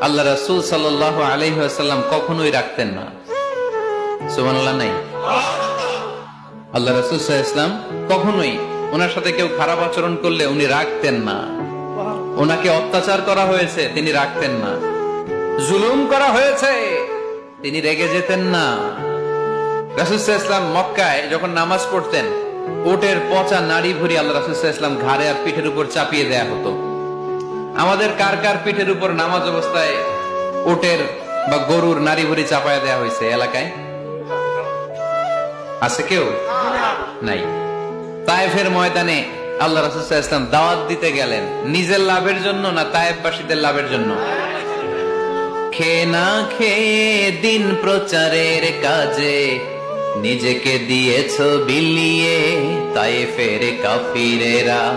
আল্লাহ রাসূল সাল্লাল্লাহু আলাইহি ওয়াসাল্লাম কখনোই রাখতেন না। সুবহানাল্লাহ, নাই? আল্লাহ রাসূল সাল্লাল্লাহু কখনোই ওনার সাথে কেউ খারাপ আচরণ করলে উনি রাখতেন না। ওনাকে অত্যাচার করা হয়েছে, তিনি রাখতেন না। জুলুম করা হয়েছে, তিনি রেগে যেতেন না। রাসুসাহ ইসলাম মক্কায় যখন নামাজ পড়তেন ওটের পচা নাড়ি ভুরি আল্লাহ রাসুসাহ ইসলাম ঘাড়ে আর পিঠের উপর চাপিয়ে দেয়া হতো। আমাদের কার কার পিঠের উপর নামাজ অবস্থায় ওটের বা গরুর নারী ভুরি চাপায় দেয়া হয়েছে? এলাকায়? আছে কেউ? নাই। তায়েফের ময়দানে আল্লাহ রাসুসাহ ইসলাম দাওয়াত দিতে গেলেন। নিজের লাভের জন্য না তায়েফবাসীদের লাভের জন্য? খেয়ে না খেয়ে দিন প্রচারের কাজে নিজেকে দিয়েছ বিলিয়ে তাই ফের কাফিরেরা।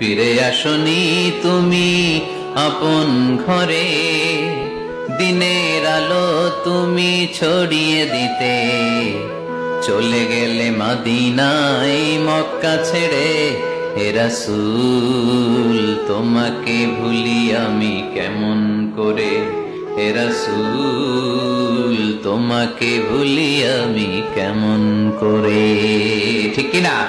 ফিরে আসনি তুমি আপন ঘরে। দিনের আলো তুমি ছড়িয়ে দিতে। চলে গেলে মাদিনাই মক্কা ছেড়ে। হেরাসুল তোমাকে ভুলি আমি কেমন করে? হেরাসুল তোমাকে ভুলি আমি কেমন করে? ঠিক কিনা?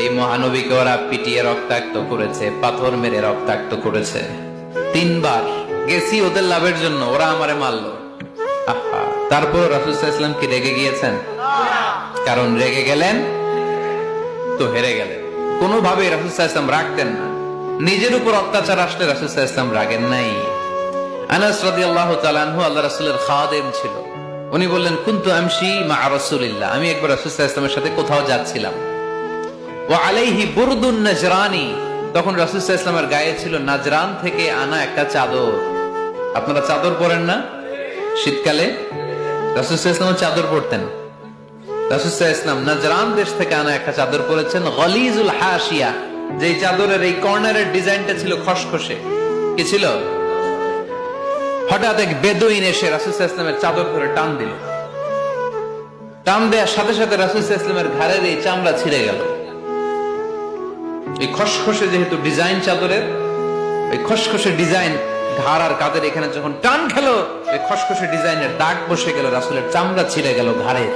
এই মহানবীকে ওরা পিটিয়ে রক্তাক্ত করেছে, পাথর মেরে রক্তাক্ত করেছে। তিনবার গেছি ওদের লাভের জন্য, ওরা আমারে মারলো। তারপর রাসুল ইসলাম কি রেগে গিয়েছেন? কারণ রেগে গেলেন তো হেরে গেলেন। কোনোভাবে রাসুল ইসলাম রাখতেন না। নিজের উপর অত্যাচার আসলে রাসুল ইসলাম রাগেন নাই। আনাস রাদিয়াল্লাহু তাআলা আনহু আল্লাহ রাসূলের খাদেম ছিল। উনি বললেন, কুনতু আমশি মা রাসূলিল্লাহ? আমি একবার রাসূল আলাইহি সাথে কোথাও যাচ্ছিলাম। আলাইহি বুরদুন নাজরানি। তখন রাসূল সাল্লাল্লাহু গায়ে ছিল নাজরান থেকে আনা একটা চাদর। আপনারা চাদর পরেন না? শীতকালে? রাসূল সাল্লাল্লাহু চাদর পরতেন। রাসূল সাল্লাল্লাহু নাজরান দেশ থেকে আনা একটা চাদর পরেছেন, গলিজুল হাশিয়া। যেই চাদরের এই কর্নারের ডিজাইনটা ছিল খসখসে। কি ছিল? হঠাৎ এক বেদুইন এসে রাসুল ইসলামের চাদর ধরে টান দিল। টান দেওয়ার সাথে সাথে রাসুল ইসলামের ঘাড়ের এই চামড়া ছিঁড়ে গেল। এই খসখসে যেহেতু ডিজাইন চাদরের ওই খসখসে ডিজাইন ঘাড় আর কাদের এখানে যখন টান খেলো ওই খসখসে ডিজাইনের দাগ বসে গেল, রাসুলের চামড়া ছিঁড়ে গেল ঘাড়ের।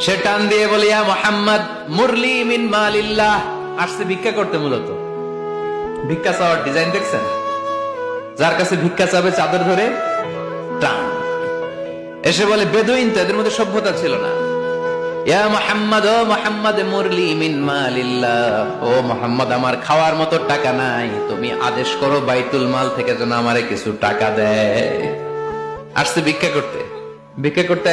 সে টান দিয়ে বলে, ইয়া মোহাম্মদ, মুরলি মিন মালিল্লাহ। আসছে ভিক্ষা করতে মূলত। ভিক্ষা চাওয়ার ডিজাইন দেখছেন? যার কাছে ভিক্ষা চাবে চাদর ধরে, টান। এসে বলে, বেদুইন তো, এদের মধ্যে সভ্যতা ছিল না। ইয়া মোহাম্মদ, ও মোহাম্মদ ও মোহাম্মদ, আমার খাওয়ার মতো টাকা নাই। তুমি আদেশ করো বাইতুল মাল থেকে যেন আমারে কিছু টাকা দেয়। আসছে ভিক্ষা করতে। ভিক্ষা করতে